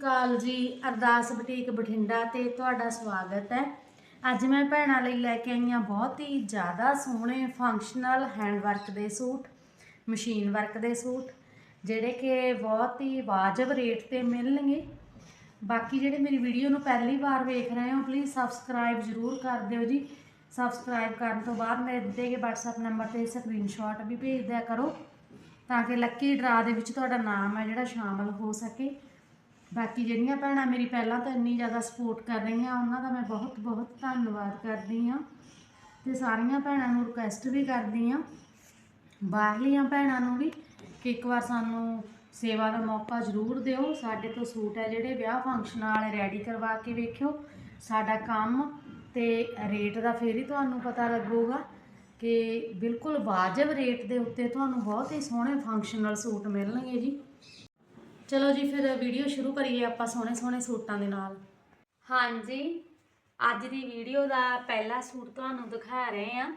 ਅਕਾਲ ਜੀ, ਅਰਦਾਸ ਬੁਟੀਕ ਬਠਿੰਡਾ ਤੇ ਤੁਹਾਡਾ ਸਵਾਗਤ ਹੈ। ਅੱਜ ਮੈਂ ਭੈਣਾਂ ਲਈ ਲੈ ਕੇ ਆਈ ਹਾਂ ਬਹੁਤ ਹੀ ਜ਼ਿਆਦਾ ਸੋਹਣੇ ਫੰਕਸ਼ਨਲ ਹੈਂਡ ਵਰਕ ਦੇ ਸੂਟ ਮਸ਼ੀਨ ਵਰਕ ਦੇ ਸੂਟ, ਜਿਹੜੇ ਕਿ ਬਹੁਤ ਹੀ ਵਾਜਬ ਰੇਟ ਤੇ ਮਿਲਣਗੇ। ਬਾਕੀ ਜਿਹੜੇ ਮੇਰੀ ਵੀਡੀਓ ਨੂੰ ਪਹਿਲੀ ਵਾਰ ਵੇਖ ਰਹੇ ਹੋ ਪਲੀਜ਼ ਸਬਸਕ੍ਰਾਈਬ ਜ਼ਰੂਰ ਕਰ ਦਿਓ ਜੀ। ਸਬਸਕ੍ਰਾਈਬ ਕਰਨ ਤੋਂ ਬਾਅਦ ਮੇਰੇ ਦਿੱਤੇ ਗਏ WhatsApp ਨੰਬਰ ਤੇ ਸਕਰੀਨਸ਼ਾਟ ਵੀ ਭੇਜ ਦਿਆ ਕਰੋ, ਤਾਂ ਕਿ ਲੱਕੀ ਡਰਾ ਦੇ ਵਿੱਚ ਤੁਹਾਡਾ ਨਾਮ ਹੈ ਜਿਹੜਾ ਸ਼ਾਮਲ ਹੋ ਸਕੇ। ਬਾਕੀ ਜਿਹੜੀਆਂ ਭੈਣਾਂ ਮੇਰੀ ਪਹਿਲਾਂ ਤਾਂ ਇੰਨੀ ਜ਼ਿਆਦਾ ਸਪੋਰਟ ਕਰ ਰਹੀਆਂ, ਉਹਨਾਂ ਦਾ ਮੈਂ ਬਹੁਤ ਬਹੁਤ ਧੰਨਵਾਦ ਕਰਦੀ ਹਾਂ ਤੇ ਸਾਰੀਆਂ ਭੈਣਾਂ ਨੂੰ ਰਿਕੁਐਸਟ ਵੀ ਕਰਦੀ ਹਾਂ, ਬਾਹਰਲੀਆਂ ਭੈਣਾਂ ਨੂੰ ਵੀ ਕਿ ਇੱਕ ਵਾਰ ਸਾਨੂੰ ਸੇਵਾ ਦਾ ਮੌਕਾ ਜ਼ਰੂਰ ਦਿਓ। ਸਾਡੇ ਤੋਂ ਸੂਟ ਹੈ ਜਿਹੜੇ ਵਿਆਹ ਫੰਕਸ਼ਨ ਵਾਲੇ ਰੈਡੀ ਕਰਵਾ ਕੇ ਵੇਖਿਓ। ਸਾਡਾ ਕੰਮ ਤੇ ਰੇਟ ਦਾ ਫੇਰ ਹੀ ਤੁਹਾਨੂੰ ਪਤਾ ਲੱਗੂਗਾ ਕਿ ਬਿਲਕੁਲ ਵਾਜਬ ਰੇਟ ਦੇ ਉੱਤੇ ਤੁਹਾਨੂੰ ਬਹੁਤ ਹੀ ਸੋਹਣੇ ਫੰਕਸ਼ਨਲ ਸੂਟ ਮਿਲਣਗੇ ਜੀ। ਚਲੋ ਜੀ, ਫਿਰ ਵੀਡੀਓ ਸ਼ੁਰੂ ਕਰੀਏ ਆਪਾਂ ਸੋਹਣੇ ਸੋਹਣੇ ਸੂਟਾਂ ਦੇ ਨਾਲ। ਹਾਂਜੀ, ਅੱਜ ਦੀ ਵੀਡੀਓ ਦਾ ਪਹਿਲਾ ਸੂਟ ਤੁਹਾਨੂੰ ਦਿਖਾ ਰਹੇ ਹਾਂ।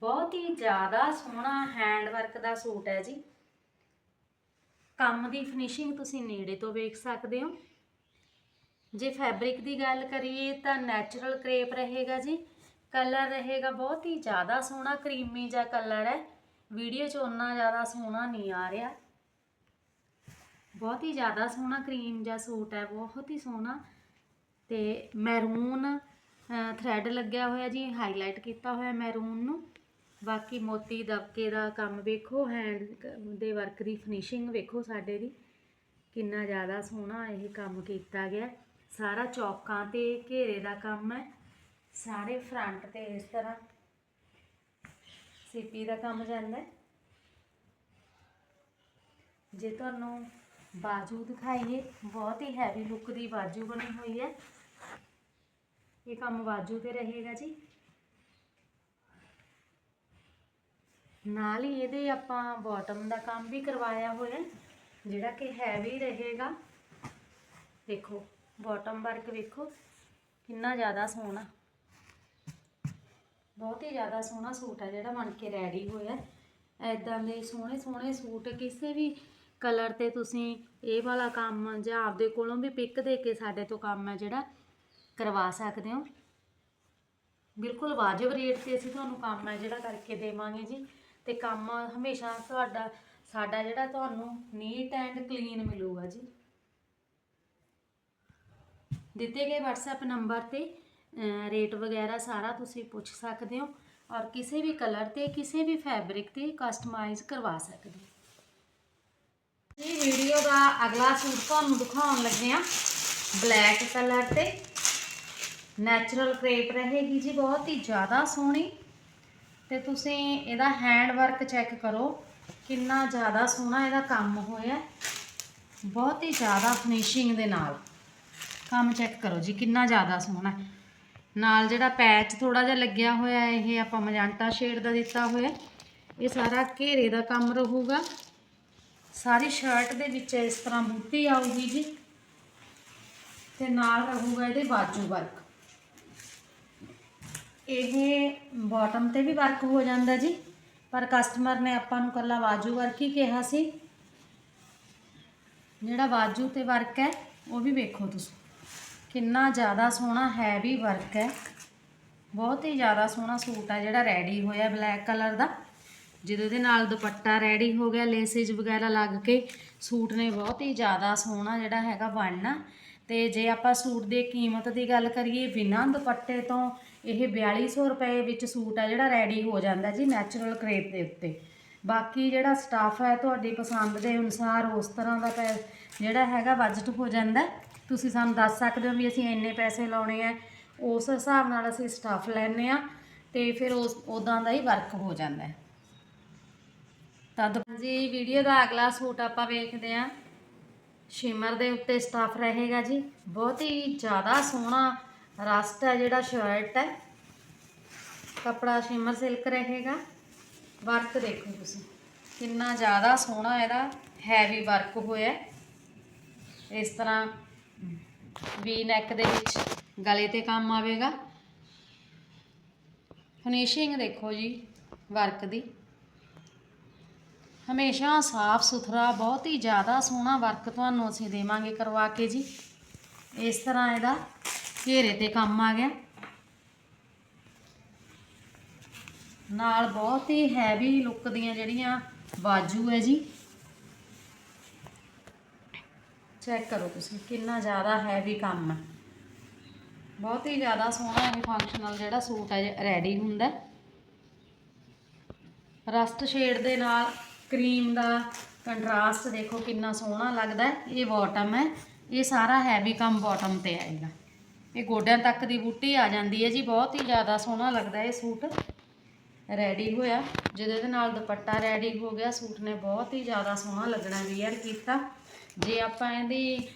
ਬਹੁਤ ਹੀ ਜ਼ਿਆਦਾ ਸੋਹਣਾ ਹੈਂਡ ਵਰਕ ਦਾ ਸੂਟ ਹੈ ਜੀ। ਕੰਮ ਦੀ ਫਿਨਿਸ਼ਿੰਗ ਤੁਸੀਂ ਨੇੜੇ ਤੋਂ ਵੇਖ ਸਕਦੇ ਹੋ। ਜੇ ਫੈਬਰਿਕ ਦੀ ਗੱਲ ਕਰੀਏ ਤਾਂ ਨੈਚੁਰਲ ਕ੍ਰੇਪ ਰਹੇਗਾ ਜੀ। ਕਲਰ ਰਹੇਗਾ ਬਹੁਤ ਹੀ ਜ਼ਿਆਦਾ ਸੋਹਣਾ ਕਰੀਮੀ ਜਿਹਾ ਕਲਰ ਹੈ। ਵੀਡੀਓ 'ਚ ਉਨਾ ਜ਼ਿਆਦਾ ਸੋਹਣਾ ਨਹੀਂ ਆ ਰਿਹਾ। ਬਹੁਤ ਹੀ ਜ਼ਿਆਦਾ ਸੋਹਣਾ ਕਰੀਮ ਜਾਂ ਸੂਟ ਹੈ, ਬਹੁਤ ਹੀ ਸੋਹਣਾ। ਤੇ ਮੈਰੂਨ ਥ੍ਰੈਡ ਲੱਗਿਆ ਹੋਇਆ ਜੀ ਹਾਈਲਾਈਟ ਕੀਤਾ ਹੋਇਆ ਮੈਰੂਨ ਨੂੰ। ਬਾਕੀ ਮੋਤੀ ਦਬਕੇ ਦਾ ਕੰਮ ਵੇਖੋ ਹੈਂਡ ਦੇ ਵਰਕ ਦੀ ਫਿਨਿਸ਼ਿੰਗ ਵੇਖੋ ਸਾਡੇ ਦੀ। ਕਿੰਨਾ ਜ਼ਿਆਦਾ ਸੋਹਣਾ ਇਹ ਕੰਮ ਕੀਤਾ ਗਿਆ। ਸਾਰਾ ਚੌਕਾਂ ਤੇ, ਘੇਰੇ ਦਾ ਕੰਮ ਹੈ। ਸਾਰੇ ਫਰੰਟ ਤੇ ਇਸ ਤਰ੍ਹਾਂ ਸੀਪੀ ਦਾ ਕੰਮ ਜਾਂਦਾ ਜੇ ਤੁਹਾਨੂੰ ਬਾਜੂ ਦਿਖਾਈਏ। ਬਹੁਤ ਹੀ ਹੈਵੀ ਲੁੱਕ ਦੀ ਬਾਜੂ ਬਣੀ ਹੋਈ ਹੈ। ਇਹ ਕੰਮ ਬਾਜੂ ਤੇ ਰਹੇਗਾ ਜੀ। ਨਾਲ ਹੀ ਇਹਦੇ ਆਪਾਂ ਬਾਟਮ ਦਾ ਕੰਮ ਵੀ ਕਰਵਾਇਆ ਹੋਇਆ, ਜਿਹੜਾ ਕਿ ਹੈਵੀ ਰਹੇਗਾ। ਦੇਖੋ ਬਾਟਮ ਵਰਕ ਵੇਖੋ, ਕਿੰਨਾ ਜ਼ਿਆਦਾ ਸੋਹਣਾ। ਬਹੁਤ ਹੀ ਜ਼ਿਆਦਾ ਸੋਹਣਾ ਸੂਟ ਹੈ ਜਿਹੜਾ ਬਣ ਕੇ ਰੈਡੀ ਹੋਇਆ। ਐਦਾਂ ਦੇ ਸੋਹਣੇ ਸੋਹਣੇ ਸੂਟ, ਕਿਸੇ ਵੀ ਕਲਰ ਤੇ ਤੁਸੀਂ ਇਹ ਵਾਲਾ ਕੰਮ ਜਾਂ ਆਪਦੇ ਕੋਲੋਂ ਵੀ ਪਿਕ ਦੇ ਕੇ ਸਾਡੇ ਤੋਂ ਕੰਮ ਹੈ ਜਿਹੜਾ ਕਰਵਾ ਸਕਦੇ ਹੋ। ਬਿਲਕੁਲ ਵਾਜਬ ਰੇਟ ਤੇ ਅਸੀਂ ਤੁਹਾਨੂੰ ਕੰਮ ਹੈ ਜਿਹੜਾ ਕਰਕੇ ਦੇਵਾਂਗੇ ਜੀ। ਤੇ ਕੰਮ ਹਮੇਸ਼ਾ ਤੁਹਾਡਾ, ਸਾਡਾ ਜਿਹੜਾ ਤੁਹਾਨੂੰ ਨੀਟ ਐਂਡ ਕਲੀਨ ਮਿਲੂਗਾ ਜੀ। ਦਿੱਤੇ ਗਏ WhatsApp ਨੰਬਰ ਤੇ ਰੇਟ ਵਗੈਰਾ ਸਾਰਾ ਤੁਸੀਂ ਪੁੱਛ ਸਕਦੇ ਹੋ ਔਰ ਕਿਸੇ ਵੀ ਕਲਰ ਤੇ, ਕਿਸੇ ਵੀ ਫੈਬਰਿਕ ਤੇ ਕਸਟਮਾਈਜ਼ ਕਰਵਾ ਸਕਦੇ ਹੋ। ਇਹ ਵੀਡੀਓ ਦਾ ਅਗਲਾ ਸੂਟ ਤੁਹਾਨੂੰ ਦਿਖਾਉਣ ਲੱਗੇ ਆ ਬਲੈਕ ਕਲਰ ਤੇ। ਨੈਚੁਰਲ ਕ੍ਰੇਪ ਰਹੇਗੀ ਜੀ, ਬਹੁਤ ਹੀ ਜ਼ਿਆਦਾ ਸੋਹਣੀ। ਤੇ ਤੁਸੀਂ ਇਹਦਾ ਹੈਂਡ ਵਰਕ ਚੈੱਕ ਕਰੋ, ਕਿੰਨਾ ਜ਼ਿਆਦਾ ਸੋਹਣਾ ਇਹਦਾ ਕੰਮ ਹੋਇਆ ਬਹੁਤ ਹੀ ਜ਼ਿਆਦਾ ਫਿਨਿਸ਼ਿੰਗ ਦੇ ਨਾਲ। ਕੰਮ ਚੈੱਕ ਕਰੋ ਜੀ, ਕਿੰਨਾ ਜ਼ਿਆਦਾ ਸੋਹਣਾ ਨਾਲ ਜਿਹੜਾ ਪੈਚ ਥੋੜਾ ਜਿਹਾ ਲੱਗਿਆ ਹੋਇਆ ਇਹ ਆਪਾਂ ਮਜੰਟਾ ਸ਼ੇਡ ਦਾ ਦਿੱਤਾ ਹੋਇਆ ਇਹ ਸਾਰਾ ਘੇਰੇ ਦਾ ਕੰਮ ਰਹੂਗਾ। ਸਾਰੀ ਸ਼ਰਟ ਦੇ ਵਿੱਚ ਇਸ ਤਰ੍ਹਾਂ ਬੂਟੀ ਆਊਗੀ ਜੀ। ਤੇ ਨਾਲ ਰਹੂਗਾ ਇਹਦੇ ਬਾਜੂ ਵਰਕ ਇਹ ਬਾਟਮ ਤੇ ਵੀ ਵਰਕ ਹੋ ਜਾਂਦਾ ਜੀ। ਪਰ ਕਸਟਮਰ ਨੇ ਆਪਾਂ ਨੂੰ ਕੱਲਾ ਬਾਜੂ ਵਰਕ ਹੀ ਕਿਹਾ ਸੀ। ਜਿਹੜਾ ਬਾਜੂ ਤੇ ਵਰਕ ਹੈ, ਉਹ ਵੀ ਵੇਖੋ ਤੁਸੀਂ। ਕਿੰਨਾ ਜ਼ਿਆਦਾ ਸੋਹਣਾ ਹੈਵੀ ਵਰਕ ਹੈ। ਬਹੁਤ ਹੀ ਜ਼ਿਆਦਾ ਸੋਹਣਾ ਸੂਟ ਹੈ ਜਿਹੜਾ ਰੈਡੀ ਹੋਇਆ ਬਲੈਕ ਕਲਰ ਦਾ। ਜਿਹਦੇ ਦੇ ਨਾਲ ਦੁਪੱਟਾ ਰੈਡੀ ਹੋ ਗਿਆ ਲੇਸਿਸ ਵਗੈਰਾ ਲੱਗ ਕੇ, ਸੂਟ ਨੇ ਬਹੁਤ ਹੀ ਜ਼ਿਆਦਾ ਸੋਹਣਾ ਜਿਹੜਾ ਹੈਗਾ ਬਣਨਾ। ਤੇ ਜੇ ਆਪਾਂ ਸੂਟ ਦੀ ਕੀਮਤ ਦੀ ਗੱਲ ਕਰੀਏ, ਬਿਨਾਂ ਦੁਪੱਟੇ ਤੋਂ ਇਹ 4200 ਰੁਪਏ ਵਿੱਚ ਸੂਟ ਆ ਜਿਹੜਾ ਰੈਡੀ ਹੋ ਜਾਂਦਾ ਜੀ ਨੈਚੁਰਲ ਕ੍ਰੇਪ ਦੇ ਉੱਤੇ। ਬਾਕੀ ਜਿਹੜਾ ਸਟਾਫ ਹੈ ਤੁਹਾਡੀ ਪਸੰਦ ਦੇ ਅਨੁਸਾਰ ਉਸ ਤਰ੍ਹਾਂ ਦਾ ਪੈ ਜਿਹੜਾ ਹੈਗਾ ਬਜਟ ਹੋ ਜਾਂਦਾ। ਤੁਸੀਂ ਸਾਨੂੰ ਦੱਸ ਸਕਦੇ ਹੋ ਵੀ ਅਸੀਂ ਇੰਨੇ ਪੈਸੇ ਲਾਉਣੇ ਆ। ਉਸ ਹਿਸਾਬ ਨਾਲ ਅਸੀਂ ਸਟਾਫ ਲੈਨੇ ਆ ਤੇ ਫਿਰ ਉਸ ਉਦਾਂ ਦਾ ਹੀ ਵਰਕ ਹੋ ਜਾਂਦਾ ਤਦ ਜੀ ਵੀਡੀਓ ਦਾ ਅਗਲਾ ਸੂਟ ਆਪਾਂ ਵੇਖਦੇ ਆ ਸ਼ਿਮਰ ਦੇ ਉੱਤੇ ਸਟਾਫ ਰਹੇਗਾ ਜੀ। ਬਹੁਤ ਹੀ ਜ਼ਿਆਦਾ ਸੋਹਣਾ ਰਸਟ ਹੈ ਜਿਹੜਾ ਸ਼ਰਟ ਹੈ। ਕਪੜਾ ਸ਼ਿਮਰ ਸਿਲਕ ਰਹੇਗਾ। ਵਰਕ ਦੇਖੋ ਤੁਸੀਂ। ਕਿੰਨਾ ਜ਼ਿਆਦਾ ਸੋਹਣਾ ਇਹਦਾ ਹੈਵੀ ਵਰਕ ਹੋਇਆ ਇਸ ਤਰ੍ਹਾਂ ਵੀ ਨੈਕ ਦੇ ਵਿੱਚ ਗਲੇ ਤੇ ਕੰਮ ਆਵੇਗਾ। ਫਿਨਿਸ਼ਿੰਗ ਦੇਖੋ ਜੀ ਵਰਕ ਦੀ। ਹਮੇਸ਼ਾ ਸਾਫ਼ ਸੁਥਰਾ, ਬਹੁਤ ਹੀ ਜ਼ਿਆਦਾ ਸੋਹਣਾ ਵਰਕ ਤੁਹਾਨੂੰ ਅਸੀਂ ਦੇਵਾਂਗੇ ਕਰਵਾ ਕੇ ਜੀ। ਇਸ ਤਰ੍ਹਾਂ ਇਹਦਾ ਘੇਰੇ ਤੇ ਕੰਮ ਆ ਗਿਆ। ਨਾਲ ਬਹੁਤ ਹੀ ਹੈਵੀ ਲੁੱਕ ਦੀਆਂ ਜਿਹੜੀਆਂ ਬਾਜੂ ਹੈ ਜੀ। ਚੈੱਕ ਕਰੋ ਤੁਸੀਂ ਕਿੰਨਾ ਜ਼ਿਆਦਾ ਹੈਵੀ ਕੰਮ ਹੈ। ਬਹੁਤ ਹੀ ਜ਼ਿਆਦਾ ਸੋਹਣਾ ਇਹ ਫੰਕਸ਼ਨਲ ਜਿਹੜਾ ਸੂਟ ਹੈ ਰੈਡੀ ਹੁੰਦਾ। ਰਸਟ ਸ਼ੇਡ ਦੇ ਨਾਲ ਕਰੀਮ ਦਾ ਕੰਟਰਾਸਟ ਦੇਖੋ ਕਿੰਨਾ ਸੋਹਣਾ ਲੱਗਦਾ ਇਹ ਬਾਟਮ ਹੈ। ਇਹ ਸਾਰਾ ਹੈਵੀ ਕੰਮ ਬਾਟਮ ਤੇ ਆਏਗਾ ਇਹ ਗੋਡਿਆਂ ਤੱਕ ਦੀ ਬੂਟੀ ਆ ਜਾਂਦੀ ਹੈ ਜੀ। ਬਹੁਤ ਹੀ ਜ਼ਿਆਦਾ ਸੋਹਣਾ ਲੱਗਦਾ ਇਹ ਸੂਟ। ਰੈਡੀ ਹੋਇਆ। ਜਦੋਂ ਇਹਦੇ ਨਾਲ ਦੁਪੱਟਾ ਰੈਡੀ ਹੋ ਗਿਆ, ਸੂਟ ਨੇ ਬਹੁਤ ਹੀ ਜ਼ਿਆਦਾ ਸੋਹਣਾ ਲੱਗਣਾ ਵੀਅਰ ਕੀਤਾ। ਜੇ ਆਪਾਂ ਇਹਦੀ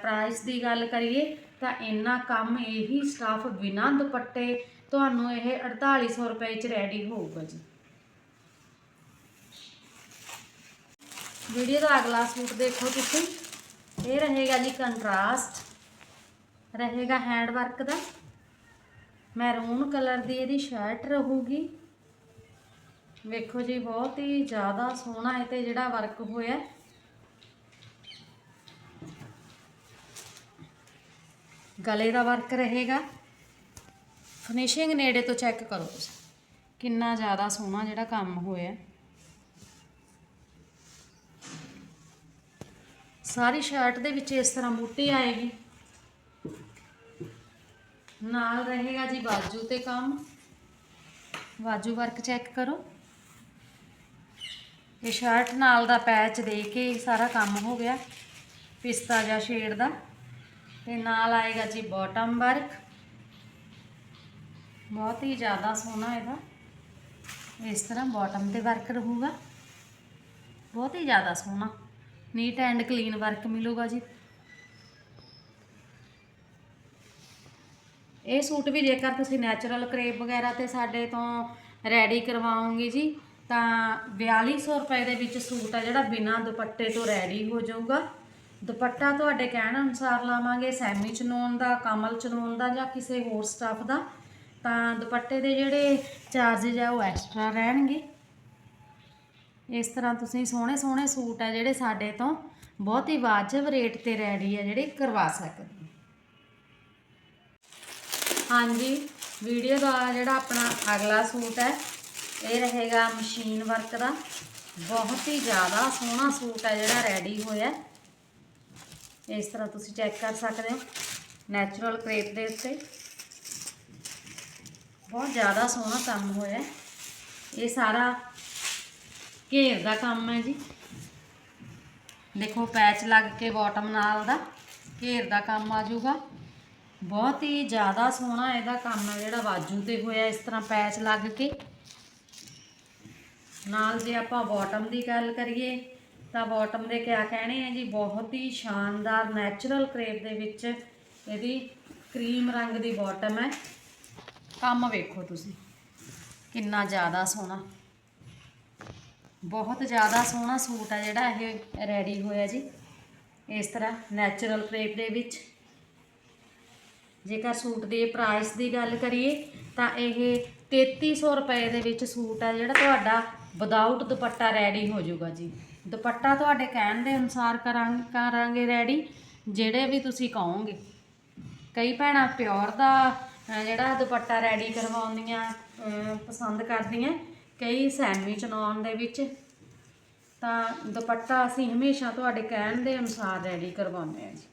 ਪ੍ਰਾਈਸ ਦੀ ਗੱਲ ਕਰੀਏ, ਤਾਂ ਇੰਨਾ ਕੰਮ ਇਹੀ ਸਟਾਫ ਬਿਨਾ ਦੁਪੱਟੇ ਤੁਹਾਨੂੰ ਇਹ 4800 ਰੁਪਏ ਚ ਰੈਡੀ ਹੋਊਗਾ ਜੀ। ਵੀਡੀਓ ਦਾ ਅਗਲਾ ਸੂਟ ਦੇਖੋ ਤੁਸੀਂ। ਇਹ ਰਹੇਗਾ ਜੀ ਕੰਟਰਾਸਟ ਰਹੇਗਾ ਹੈਂਡ ਵਰਕ ਦਾ। ਮੈਰੂਨ ਕਲਰ ਦੀ ਇਹਦੀ ਸ਼ਰਟ ਰਹੂਗੀ। ਵੇਖੋ ਜੀ, ਬਹੁਤ ਹੀ ਜ਼ਿਆਦਾ ਸੋਹਣਾ ਇਹ ਤੇ ਜਿਹੜਾ ਵਰਕ ਹੋਇਆ। ਗਲੇ ਦਾ ਵਰਕ ਰਹੇਗਾ। ਫਿਨਿਸ਼ਿੰਗ ਨੇੜੇ ਤੋਂ ਚੈੱਕ ਕਰੋ ਤੁਸੀਂ। ਕਿੰਨਾ ਜ਼ਿਆਦਾ ਸੋਹਣਾ ਜਿਹੜਾ ਕੰਮ ਹੋਇਆ। ਸਾਰੀ ਸ਼ਰਟ ਦੇ ਵਿੱਚ ਇਸ ਤਰ੍ਹਾਂ ਬੂਟੀ ਆਏਗੀ। ਨਾਲ ਰਹੇਗਾ ਜੀ ਬਾਜੂ ਤੇ ਕੰਮ। ਬਾਜੂ ਵਰਕ ਚੈੱਕ ਕਰੋ। ਇਹ ਸ਼ਰਟ ਨਾਲ ਦਾ ਪੈਚ ਦੇ ਕੇ ਸਾਰਾ ਕੰਮ ਹੋ ਗਿਆ, ਪਿਸਤਾ ਜਾਂ ਸ਼ੇਡ ਦਾ। ਤੇ ਨਾਲ ਆਏਗਾ ਜੀ ਬਾਟਮ ਵਰਕ ਬਹੁਤ ਹੀ ਜ਼ਿਆਦਾ ਸੋਹਣਾ ਇਹਦਾ। ਇਸ ਤਰ੍ਹਾਂ ਬਾਟਮ ਤੇ ਵਰਕ ਰਹੂਗਾ। ਬਹੁਤ ਹੀ ਜ਼ਿਆਦਾ ਸੋਹਣਾ। ਨੀਟ ਐਂਡ ਕਲੀਨ ਵਰਕ ਮਿਲੂਗਾ ਜੀ। ਇਹ ਸੂਟ ਵੀ ਜੇਕਰ ਤੁਸੀਂ ਨੈਚੁਰਲ ਕਰੇਪ ਵਗੈਰਾ ਤੇ ਸਾਡੇ ਤੋਂ ਰੈਡੀ ਕਰਵਾਓਗੇ ਜੀ, ਤਾਂ 4200 ਰੁਪਏ ਦੇ ਵਿੱਚ ਸੂਟ ਆ ਜਿਹੜਾ ਬਿਨਾ ਦੁਪੱਟੇ ਤੋਂ ਰੈਡੀ ਹੋ ਜਾਊਗਾ। ਦੁਪੱਟਾ ਤੁਹਾਡੇ ਕਹਿਣ ਅਨੁਸਾਰ ਲਾਵਾਂਗੇ ਸੈਮੀ ਚਨੋਨ ਦਾ, ਕਮਲ ਚਨੋਨ ਦਾ ਜਾਂ ਕਿਸੇ ਹੋਰ ਸਟਾਫ ਦਾ। ਤਾਂ ਦੁਪੱਟੇ ਦੇ ਜਿਹੜੇ ਚਾਰजेज ਆ ਉਹ ਐਕਸਟਰਾ ਰਹਿਣਗੇ। ਇਸ ਤਰ੍ਹਾਂ ਤੁਸੀਂ ਸੋਹਣੇ ਸੋਹਣੇ ਸੂਟ ਆ ਜਿਹੜੇ ਸਾਡੇ ਤੋਂ ਬਹੁਤ ਹੀ ਵਾਜਬ ਰੇਟ ਤੇ ਰੈਡੀ ਆ ਜਿਹੜੇ ਕਰਵਾ ਸਕਦੇ ਹੋ। ਹਾਂਜੀ, ਵੀਡੀਓ ਦਾ ਜਿਹੜਾ ਆਪਣਾ ਅਗਲਾ ਸੂਟ ਹੈ, ਇਹ ਰਹੇਗਾ ਮਸ਼ੀਨ ਵਰਕ ਦਾ। ਬਹੁਤ ਹੀ ਜ਼ਿਆਦਾ ਸੋਹਣਾ ਸੂਟ ਹੈ ਜਿਹੜਾ ਰੈਡੀ ਹੋਇਆ। ਇਸ ਤਰ੍ਹਾਂ ਤੁਸੀਂ ਚੈੱਕ ਕਰ ਸਕਦੇ ਹੋ, ਨੈਚੁਰਲ ਕ੍ਰੇਪ ਦੇ ਉੱਤੇ। ਬਹੁਤ ਜ਼ਿਆਦਾ ਸੋਹਣਾ ਕੰਮ ਹੋਇਆ। ਇਹ ਸਾਰਾ ਘੇਰ ਦਾ ਕੰਮ ਹੈ ਜੀ। ਦੇਖੋ, ਪੈਚ ਲੱਗ ਕੇ ਬਾਟਮ ਨਾਲ ਦਾ ਘੇਰ ਦਾ ਕੰਮ ਆ ਜਾਊਗਾ। ਬਹੁਤ ਹੀ ਜ਼ਿਆਦਾ ਸੋਹਣਾ ਇਹਦਾ ਕੰਮ ਹੈ ਜਿਹੜਾ ਬਾਜੂ ਤੇ ਹੋਇਆ ਇਸ ਤਰ੍ਹਾਂ ਪੈਚ ਲੱਗ ਕੇ। ਨਾਲ ਜੇ ਆਪਾਂ ਬਾਟਮ ਦੀ ਗੱਲ ਕਰੀਏ, ਤਾਂ ਬਾਟਮ ਦੇ ਕਿਆ ਕਹਿਣੇ ਆ ਜੀ, ਬਹੁਤ ਹੀ ਸ਼ਾਨਦਾਰ ਨੈਚੁਰਲ ਕਰੇਪ ਦੇ ਵਿੱਚ ਇਹਦੀ ਕਰੀਮ ਰੰਗ ਦੀ ਬਾਟਮ ਹੈ। ਕੰਮ ਵੇਖੋ ਤੁਸੀਂ, ਕਿੰਨਾ ਜ਼ਿਆਦਾ ਸੋਹਣਾ। ਬਹੁਤ ਜ਼ਿਆਦਾ ਸੋਹਣਾ ਸੂਟ ਆ ਜਿਹੜਾ ਇਹ ਰੈਡੀ ਹੋਇਆ ਜੀ। ਇਸ ਤਰ੍ਹਾਂ ਨੈਚੁਰਲ ਕਰੇਪ ਦੇ ਵਿੱਚ। ਜੇਕਰ ਸੂਟ ਦੇ ਪ੍ਰਾਈਸ ਦੀ ਗੱਲ ਕਰੀਏ, ਤਾਂ ਇਹ 3300 ਰੁਪਏ ਦੇ ਵਿੱਚ ਸੂਟ ਆ ਜਿਹੜਾ ਤੁਹਾਡਾ ਵਿਦਆਊਟ ਦੁਪੱਟਾ ਰੈਡੀ ਹੋ ਜਾਊਗਾ ਜੀ। ਦੁਪੱਟਾ ਤੁਹਾਡੇ ਕਹਿਣ ਦੇ ਅਨੁਸਾਰ ਕਰਾਂਗੇ ਕਰਾਂਗੇ ਰੈਡੀ ਜਿਹੜੇ ਵੀ ਤੁਸੀਂ ਕਹੋਗੇ। ਕਈ ਭੈਣਾਂ ਪਿਓਰ ਦਾ ਜਿਹੜਾ ਦੁਪੱਟਾ ਰੈਡੀ ਕਰਵਾਉਂਦੀਆਂ ਪਸੰਦ ਕਰਦੀਆਂ ਕਈ ਸੈਮੀ ਚਨਾਉਣ ਦੇ ਵਿੱਚ, ਤਾਂ ਦੁਪੱਟਾ ਅਸੀਂ ਹਮੇਸ਼ਾ ਤੁਹਾਡੇ ਕਹਿਣ ਦੇ ਅਨੁਸਾਰ ਰੈਡੀ ਕਰਵਾਉਂਦੇ ਹਾਂ ਜੀ।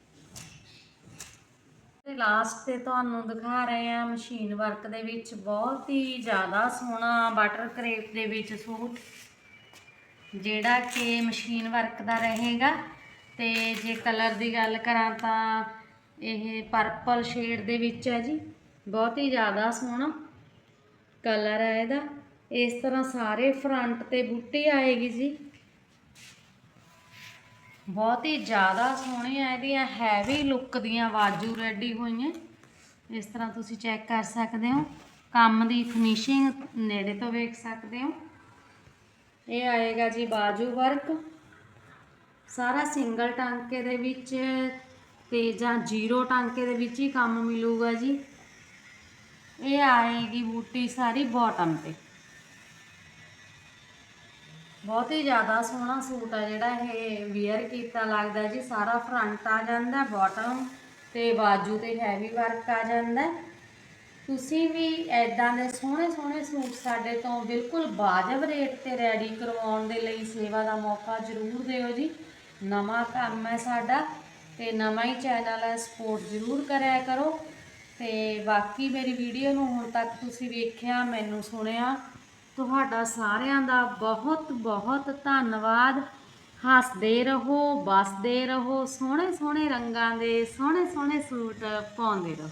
ਤੇ ਲਾਸਟ ਤੇ ਤੁਹਾਨੂੰ ਦਿਖਾ ਰਹੇ ਹਾਂ ਮਸ਼ੀਨ ਵਰਕ ਦੇ ਵਿੱਚ ਬਹੁਤ ਹੀ ਜ਼ਿਆਦਾ ਸੋਹਣਾ ਬਟਰ ਕਰੇਪ ਦੇ ਵਿੱਚ ਸੂਟ, ਜਿਹੜਾ ਕਿ ਮਸ਼ੀਨ ਵਰਕ ਦਾ ਰਹੇਗਾ। ਤੇ ਜੇ ਕਲਰ ਦੀ ਗੱਲ ਕਰਾਂ ਤਾਂ ਇਹ ਪਰਪਲ ਸ਼ੇਡ ਦੇ ਵਿੱਚ ਹੈ ਜੀ, ਬਹੁਤ ਹੀ ਜ਼ਿਆਦਾ ਸੋਹਣਾ ਕਲਰ ਹੈ ਇਹਦਾ। ਇਸ ਤਰ੍ਹਾਂ ਸਾਰੇ ਫਰੰਟ ਤੇ ਬੂਟੀ ਆਏਗੀ ਜੀ। ਬਹੁਤ ਹੀ ਜ਼ਿਆਦਾ ਸੋਹਣੀਆਂ ਇਹਦੀਆਂ ਹੈਵੀ ਲੁੱਕ ਦੀਆਂ ਬਾਜੂ ਰੈਡੀ ਹੋਈਆਂ। ਇਸ ਤਰ੍ਹਾਂ ਤੁਸੀਂ ਚੈੱਕ ਕਰ ਸਕਦੇ ਹੋ। ਕੰਮ ਦੀ ਫਿਨਿਸ਼ਿੰਗ ਨੇੜੇ ਤੋਂ ਵੇਖ ਸਕਦੇ ਹੋ। ਇਹ ਆਏਗਾ ਜੀ ਬਾਜੂ ਵਰਕ ਸਾਰਾ ਸਿੰਗਲ ਟਾਂਕੇ ਦੇ ਵਿੱਚ ਤੇ ਜਾਂ ਜ਼ੀਰੋ ਟਾਂਕੇ ਦੇ ਵਿੱਚ ਹੀ ਕੰਮ ਮਿਲੂਗਾ ਜੀ। ਇਹ ਆਏਗੀ ਬੂਟੀ ਸਾਰੀ ਬਾਟਮ ਤੇ। ਬਹੁਤ ਹੀ ਜ਼ਿਆਦਾ ਸੋਹਣਾ ਸੂਟ ਆ ਜਿਹੜਾ ਇਹ ਵੇਅਰ ਕੀਤਾ ਲੱਗਦਾ ਜੀ, ਸਾਰਾ ਫਰੰਟ ਆ ਜਾਂਦਾ ਬਾਟਮ ਤੇ ਬਾਜੂ ਤੇ ਹੈਵੀ ਵਰਕ ਆ ਜਾਂਦਾ। ਤੁਸੀਂ ਵੀ ਐਦਾਂ ਦੇ ਸੋਹਣੇ ਸੋਹਣੇ ਸੂਟ ਸਾਡੇ ਤੋਂ ਬਿਲਕੁਲ ਵਾਜਬ ਰੇਟ ਤੇ ਰੈਡੀ ਕਰਵਾਉਣ ਦੇ ਲਈ ਸੇਵਾ ਦਾ ਮੌਕਾ ਜ਼ਰੂਰ ਦਿਓ ਜੀ। ਨਵਾਂ ਕੰਮ ਹੈ ਸਾਡਾ ਤੇ ਨਵਾਂ ਹੀ ਚੈਨਲ ਹੈ ਸਪੋਰਟ ਜ਼ਰੂਰ ਕਰਿਆ ਕਰੋ। ਤੇ ਬਾਕੀ ਮੇਰੀ ਵੀਡੀਓ ਨੂੰ ਹੁਣ ਤੱਕ ਤੁਸੀਂ ਵੇਖਿਆ, ਮੈਨੂੰ ਸੁਣਿਆ ਤੁਹਾਡਾ ਸਾਰਿਆਂ ਦਾ ਬਹੁਤ ਬਹੁਤ ਧੰਨਵਾਦ। ਹੱਸਦੇ ਰਹੋ ਬਸਦੇ ਰਹੋ ਸੋਹਣੇ ਸੋਹਣੇ ਰੰਗਾਂ ਦੇ ਸੋਹਣੇ ਸੋਹਣੇ ਸੂਟ ਪਾਉਂਦੇ ਰਹੋ।